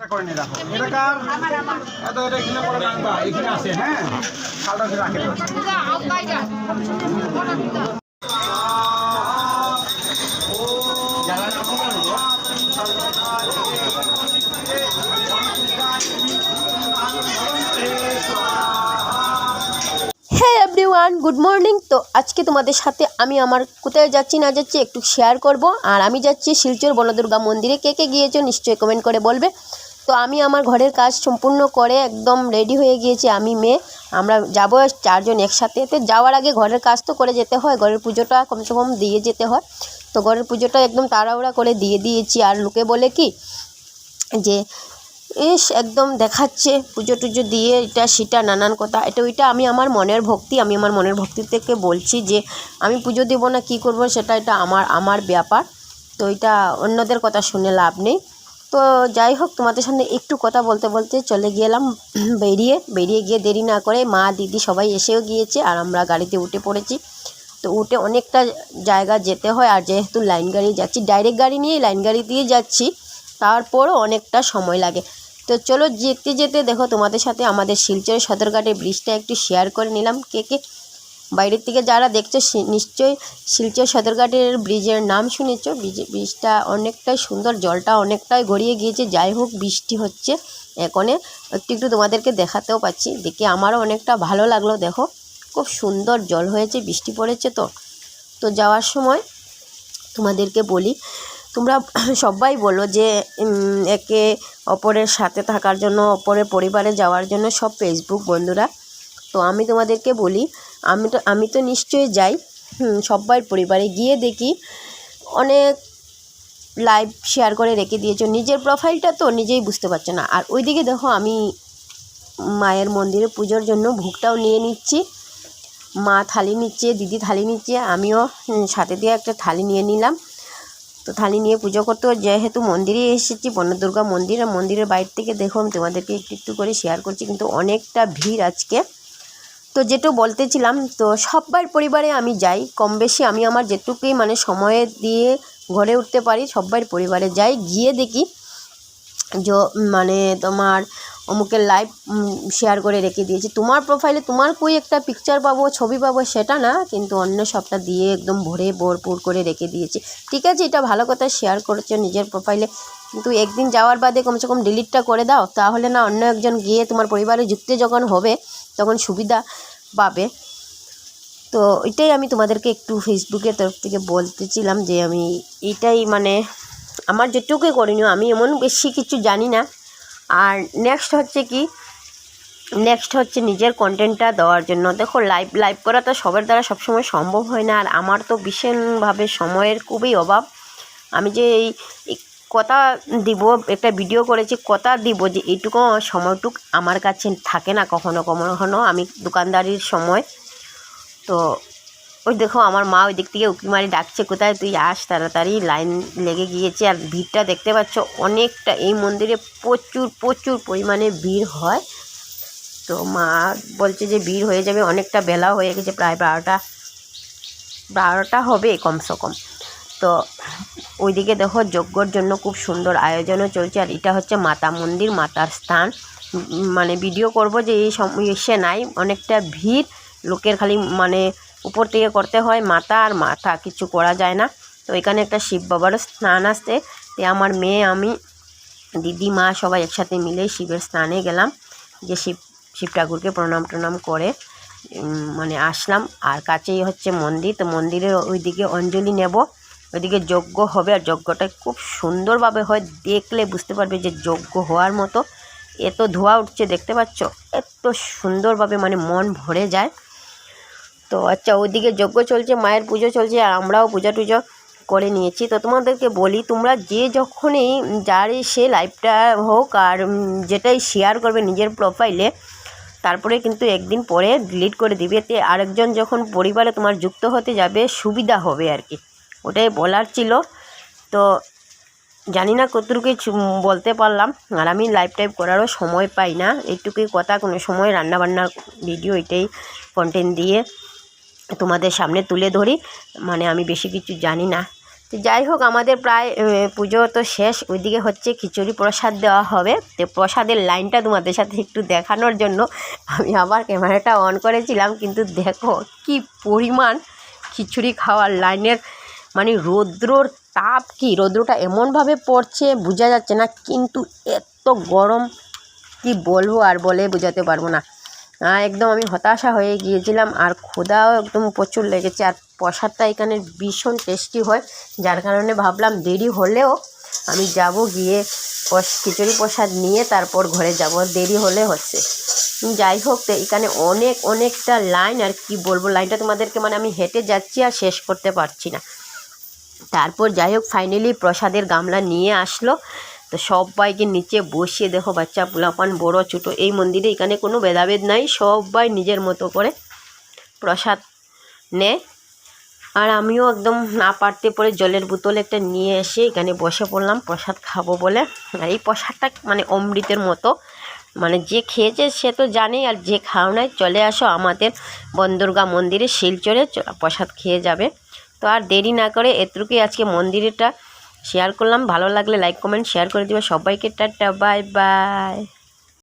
এটা করে রাখো। এটা কার? এত এটা এখানে করে রাখবা এখানে আছে হ্যাঁ? রাখে। হ্যাঁ এভরিওয়ান গুড মর্নিং তো আজকে তোমাদের সাথে আমি আমার কোথায় যাচ্ছি না যাচ্ছি একটু শেয়ার করব। আর আমি যাচ্ছি শিলচর বনদুর্গা মন্দিরে। কে কে গিয়েছো নিশ্চয়ই কমেন্ট করে বলবে। তো আমি আমার ঘরের কাজ সম্পূর্ণ করে একদম রেডি হয়ে গিয়েছি, আমি, মেয়ে। আমরা যাব চারজন একসাথে। তো যাওয়ার আগে ঘরের কাজ তো করে যেতে হয়, ঘরের পুজোটা কমসে কম দিয়ে যেতে হয়। তো ঘরের পুজোটা একদম তাড়াহুড়া করে দিয়ে দিয়েছি। আর লোকে বলে কি যে, ইস, একদম দেখাচ্ছে পুজো টুজো দিয়ে, এটা সেটা নানান কথা। এটা ওইটা আমি আমার মনের ভক্তি, আমি আমার মনের ভক্তি থেকে বলছি যে, আমি পুজো দেবো না, কী করব সেটা এটা আমার আমার ব্যাপার। তো এটা অন্যদের কথা শুনে লাভ নেই। তো যাই হোক, তোমাদের সামনে একটু কথা বলতে বলতে চলে গেলাম বেরিয়ে। বেরিয়ে গিয়ে দেরি না করে মা, দিদি সবাই এসেও গিয়েছে আর আমরা গাড়িতে উঠে পড়েছি। তো উঠে অনেকটা জায়গা যেতে হয় আর যেহেতু লাইন গাড়ি যাচ্ছি ডাইরেক্ট গাড়ি নিয়ে লাইন গাড়ি দিয়ে যাচ্ছি, তারপরও অনেকটা সময় লাগে। তো চলো যেতে যেতে দেখো তোমাদের সাথে আমাদের শিলচরের সদরঘাটের ব্রিজটা একটু শেয়ার করে নিলাম কে কে। বাইরের থেকে যারা দেখছ নিশ্চয়ই শিলচর সদরঘাটের ব্রিজের নাম শুনেছো। ব্রিজ, ব্রিজটা অনেকটাই সুন্দর, জলটা অনেকটাই গড়িয়ে গিয়েছে। যাই হোক, বৃষ্টি হচ্ছে। এখনে একটু একটু তোমাদেরকে দেখাতেও পাচ্ছি। দেখে আমারও অনেকটা ভালো লাগল, দেখো। খুব সুন্দর জল হয়েছে, বৃষ্টি পড়েছে তো। তো যাওয়ার সময় তোমাদেরকে বলি, তোমরা সবাই বলো যে একে অপরের সাথে থাকার জন্য, অপরের পরিবারে যাওয়ার জন্য সব ফেসবুক বন্ধুরা। তো আমি তোমাদেরকে বলি আমি তো আমি তো নিশ্চয়ই যাই। সব্বার পরিবারে গিয়ে দেখি অনেক লাইভ শেয়ার করে রেখে দিয়েছ। নিজের প্রোফাইলটা তো নিজেই বুঝতে পারছ না। আর ওইদিকে দেখো আমি মায়ের মন্দিরে পুজোর জন্য ভোগটাও নিয়ে নিচ্ছি। মা থালি নিচ্ছে, দিদি থালি নিচ্ছে, আমিও সাথে দিয়ে একটা থালি নিয়ে নিলাম। তো থালি নিয়ে পুজো করতে যেহেতু মন্দিরে এসেছি, বনদুর্গা মন্দির, মন্দিরের বাইরে থেকে দেখো আমি তোমাদেরকে একটু একটু করে শেয়ার করছি। কিন্তু অনেকটা ভিড় আজকে। তো যেটু বলতেছিলাম, তো সব্বার পরিবারে আমি যাই। কম বেশি আমি আমার যেটুকুই মানে সময় দিয়ে ঘরে উঠতে পারি, সব্বার পরিবারে যাই, গিয়ে দেখি যে মানে তোমার অমুকের লাইভ শেয়ার করে রেখে দিয়েছি। তোমার প্রোফাইলে তোমার কই একটা পিকচার পাবো, ছবি পাবো সেটা না, কিন্তু অন্য সবটা দিয়ে একদম ভরে ভরপুর করে রেখে দিয়েছি। ঠিক আছে, এটা ভালো কথা শেয়ার করেছ নিজের প্রোফাইলে কিন্তু একদিন যাওয়ার বাদে কমসে কম ডিলিটটা করে দাও, তাহলে না অন্য একজন গিয়ে তোমার পরিবারে যুক্তি যখন হবে, তখন সুবিধা পাবে। তো এটাই আমি তোমাদেরকে একটু ফেসবুকের তরফ থেকে বলতেছিলাম যে আমি এটাই মানে আমার যেটুকুই করিনি আমি এমন বেশি কিছু জানি না। আর নেক্সট হচ্ছে কি? নেক্সট হচ্ছে নিজের কন্টেন্টটা দেওয়ার জন্য। দেখো লাইভ লাইভ করা তো সবার দ্বারা সবসময় সম্ভব হয় না, আর আমার তো ভীষণভাবে সময়ের খুবই অভাব। আমি যে এই এই কথা দিব, একটা ভিডিও করেছি, কথা দিব যে এইটুকু সময়টুক আমার কাছে থাকে না কখনো কখনো। আমি দোকানদারির সময়। তো ওই দেখো, আমার মা ওই দিক থেকে উঁকি মারি ডাকছে, কোথায় তুই? আস তাড়াতাড়ি। লাইন লেগে গিয়েছে আর ভিড়টা দেখতে পাচ্ছ, অনেকটা এই মন্দিরে প্রচুর প্রচুর পরিমাণে ভিড় হয়। তো মা বলছে যে ভিড় হয়ে যাবে, অনেকটা বেলা হয়ে গেছে, প্রায় বারোটা বারোটা হবে কমসে কম। তো ওইদিকে দেখো যজ্ঞর জন্য খুব সুন্দর আয়োজনও চলছে, আর এটা হচ্ছে মাতা মন্দির, মাতার স্থান। মানে ভিডিও করব যে এই এসে নাই, অনেকটা ভিড়, লোকের খালি মানে উপর থেকে করতে হয়, মাথা আর মাথা কিছু করা যায় না। তো এখানে একটা শিব বাবারও স্নান আসতে তো আমার মেয়ে, আমি, দিদি, মা সবাই একসাথে মিলে শিবের স্নানে গেলাম, যে শিব শিব ঠাকুরকে প্রণাম টনাম করে মানে আসলাম। আর কাছেই হচ্ছে মন্দির, তো মন্দিরের ওইদিকে অঞ্জলি নেব। ওইদিকে যজ্ঞ হবে আর যজ্ঞটা খুব সুন্দরভাবে হয়। দেখলে বুঝতে পারবে যে যজ্ঞ হওয়ার মতো। এত ধোয়া উঠছে, দেখতে পাচ্ছ? এত সুন্দরভাবে মানে মন ভরে যায়। তো আচ্ছা ওইদিকে যজ্ঞ চলছে, মায়ের পুজো চলছে আর আমরাও পূজা টুজো করে নিয়েছি। তো তোমাদেরকে বলি, তোমরা যে যখনই, যারই সে লাইভটা হোক আর যেটাই শেয়ার করবে নিজের প্রোফাইলে তারপরে কিন্তু একদিন পরে ডিলিট করে দিবে। এতে আরেকজন যখন পরিবারে তোমার যুক্ত হতে যাবে, সুবিধা হবে আর কি। ওটাই বলার ছিল। তো জানি না কতটুকুই বলতে পারলাম। আর আমি লাইভ টাইপ করারও সময় পাই না। এইটুকুই কথা, কোনো সময় রান্নাবান্নার ভিডিও এটাই কন্টেন্ট দিয়ে তোমাদের সামনে তুলে ধরি। মানে আমি বেশি কিছু জানি না। তো যাই হোক, আমাদের প্রায় পুজো তো শেষ। ওইদিকে হচ্ছে খিচুড়ি প্রসাদ দেওয়া হবে। তো প্রসাদের লাইনটা তোমাদের সাথে একটু দেখানোর জন্য আমি আবার ক্যামেরাটা অন করেছিলাম। কিন্তু দেখো কি পরিমাণ খিচুড়ি খাওয়ার লাইনের মানে রৌদ্রর তাপ কি? রৌদ্রটা এমনভাবে পড়ছে, বোঝা যাচ্ছে না, কিন্তু এত গরম, কি বলব আর বলে বোঝাতে পারব না। একদম আমি হতাশা হয়ে গিয়েছিলাম আর ক্ষুধাও একদম প্রচুর লেগেছে আর প্রসাদটা এখানে ভীষণ টেস্টি হয়, যার কারণে ভাবলাম দেরি হলেও আমি যাব গিয়ে খিচুড়ি প্রসাদ নিয়ে তারপর ঘরে যাব, দেরি হলে হচ্ছে। যাই হোক, তো এখানে অনেক, অনেকটা লাইন আর কি বলব, লাইনটা তোমাদেরকে মানে আমি হেঁটে যাচ্ছি আর শেষ করতে পারছি না। তারপর যাই হোক ফাইনালি প্রসাদের গামলা নিয়ে আসলো। তো সবাইকে নিচে বসিয়ে দেখো, বাচ্চা পোলাপান, বড়, ছোটো, এই মন্দিরে এখানে কোনো ভেদাভেদ নাই, সবাই নিজের মতো করে প্রসাদ নেয়। আর আমিও একদম না পারতে পরে জলের বোতল একটা নিয়ে এসে এখানে বসে পড়লাম, প্রসাদ খাব বলে। আর এই প্রসাদটা মানে অমৃতের মতো। মানে যে খেয়েছে সে তো জানেই, আর যে খাও নাই, চলে আসো আমাদের বনদুর্গা মন্দিরে, শিলচরে প্রসাদ খেয়ে যাবে। তো আর দেরি না করে এতটুকুই আজকে মন্দিরেটা শেয়ার করলাম। ভালো লাগলে লাইক কমেন্ট শেয়ার করে দিবে। সবাইকে টাটা বাই বাই